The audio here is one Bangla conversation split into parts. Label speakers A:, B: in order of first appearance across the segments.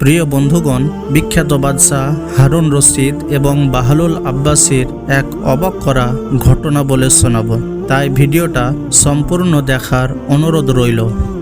A: প্রিয় বন্ধুগণ, বিখ্যাত বাদশাহ হারুন রশিদ এবং বাহালুল আব্বাসির এক অবাক করা ঘটনা বলে শোনাব। তাই ভিডিওটা সম্পূর্ণ দেখার অনুরোধ রইল।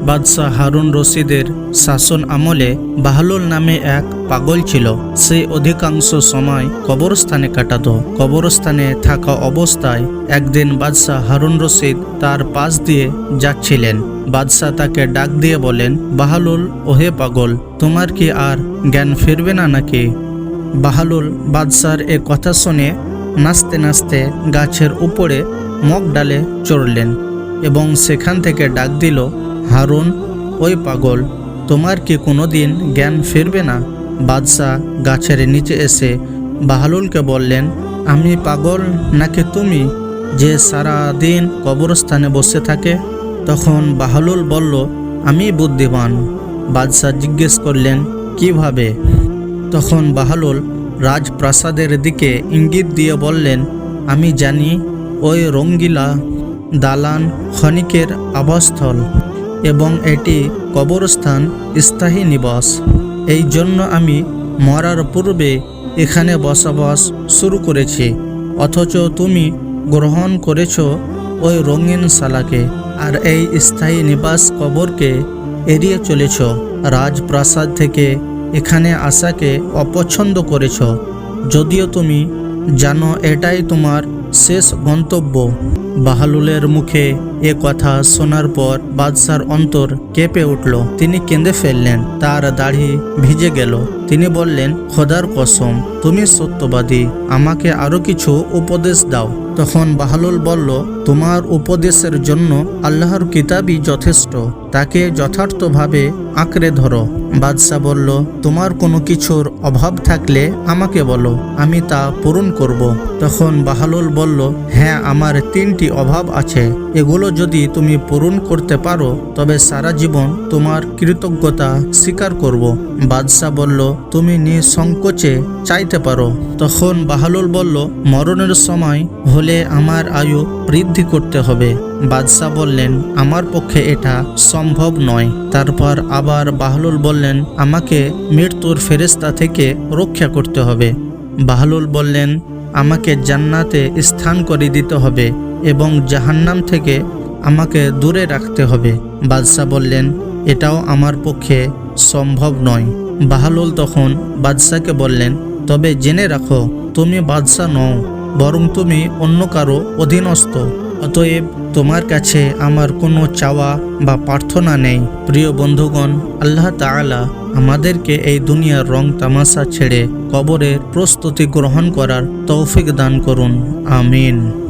A: বাদশাহ হারুন রশিদের শাসন আমলে বাহালুল নামে এক পাগল ছিল। সে অধিকাংশ সময় কবরস্থানে কাটাত। কবরস্থানে থাকা অবস্থায় একদিন বাদশাহ হারুন রশিদ তার পাশ দিয়ে যাচ্ছিলেন। বাদশাহ তাকে ডাক দিয়ে বলেন, বাহালুল, ওহে পাগল, তোমার কি আর জ্ঞান ফিরবে না নাকি? বাহালুল বাদশার এ কথা শুনে নাচতে নাচতে গাছের উপরে মগ ডালে চড়লেন এবং সেখান থেকে ডাক দিল, হারুন, ওই পাগল, তোমার কি কোনোদিন জ্ঞান ফিরবে না? বাদশাহ গাছের নিচে এসে বাহালুলকে বললেন, আমি পাগল নাকি তুমি যে সারা দিন কবরস্থানে বসে থাকে? তখন বাহালুল বলল, আমি বুদ্ধিমান। বাদশাহ জিজ্ঞেস করলেন, কীভাবে? তখন বাহালুল রাজপ্রাসাদের দিকে ইঙ্গিত দিয়ে বললেন, আমি জানি, ওই রঙ্গিলা দালান ক্ষণিকের আবাসস্থল এবং এটি কবরস্থান স্থায়ী নিবাস। এই জন্য আমি মরার পূর্বে এখানে বসবাস শুরু করেছি। অথচ তুমি গ্রহণ করেছ ওই রঙিন শালাকে। আর এই স্থায়ী নিবাস কবরকে এড়িয়ে চলেছ, রাজপ্রাসাদ থেকে এখানে আসাকে অপছন্দ করেছ। যদিও তুমি জানো এটাই তোমার শেষ গন্তব্য। বাহালুলের মুখে এ কথা শোনার পর বাদশার অন্তর কেঁপে উঠল। তিনি কেঁদে ফেললেন, তার দাড়ি ভিজে গেল। তিনি বললেন, খোদার কসম, তুমি সত্যবাদী, আমাকে আরও কিছু উপদেশ দাও। তখন বাহালুল বলল তোমার উপদেশের জন্য আল্লাহর কিতাবই যথেষ্ট। তাকে যথার্থভাবে আঁকড়ে ধরো বাদশাহ বলল, তোমার কোনো কিছুর অভাব থাকলে আমাকে বলো, আমি তা পূরণ করব। তখন বাহালুল বলল হ্যাঁ আমার তিনটি অভাব আছে এগুলো যদি তুমি পূরণ করতে পারো, তবে সারা জীবন তোমার কৃতজ্ঞতা স্বীকার করব। বাদশাহ বলল, তুমি নিঃসংকোচে চাইতে পারো তখন বাহালুল বলল, মরণের সময় হলে আমার আয়ু বৃদ্ধি করতে হবে। বাদশাহ বললেন, আমার পক্ষে এটা সম্ভব নয়। তারপর আবার বাহলুল বললেন, আমাকে মৃত্যুর ফেরেস্তা থেকে রক্ষা করতে হবে। বাহলুল বললেন, আমাকে জান্নাতে স্থান করে দিতে হবে এবং জাহান্নাম থেকে আমাকে দূরে রাখতে হবে। বাদশাহ বললেন, এটাও আমার পক্ষে সম্ভব নয়। বাহালুল তখন বাদশাকে বললেন, তবে জেনে রাখো, তুমি বাদশাহ নও। বরং তুমি অন্য কারও অধীনস্থ। অতএব তোমার কাছে আমার কোনো চাওয়া বা প্রার্থনা নেই। প্রিয় বন্ধুগণ, আল্লাহ তালা আমাদেরকে এই দুনিয়ার রং তামাশা ছেড়ে কবরের প্রস্তুতি গ্রহণ করার তৌফিক দান করুন। আমিন।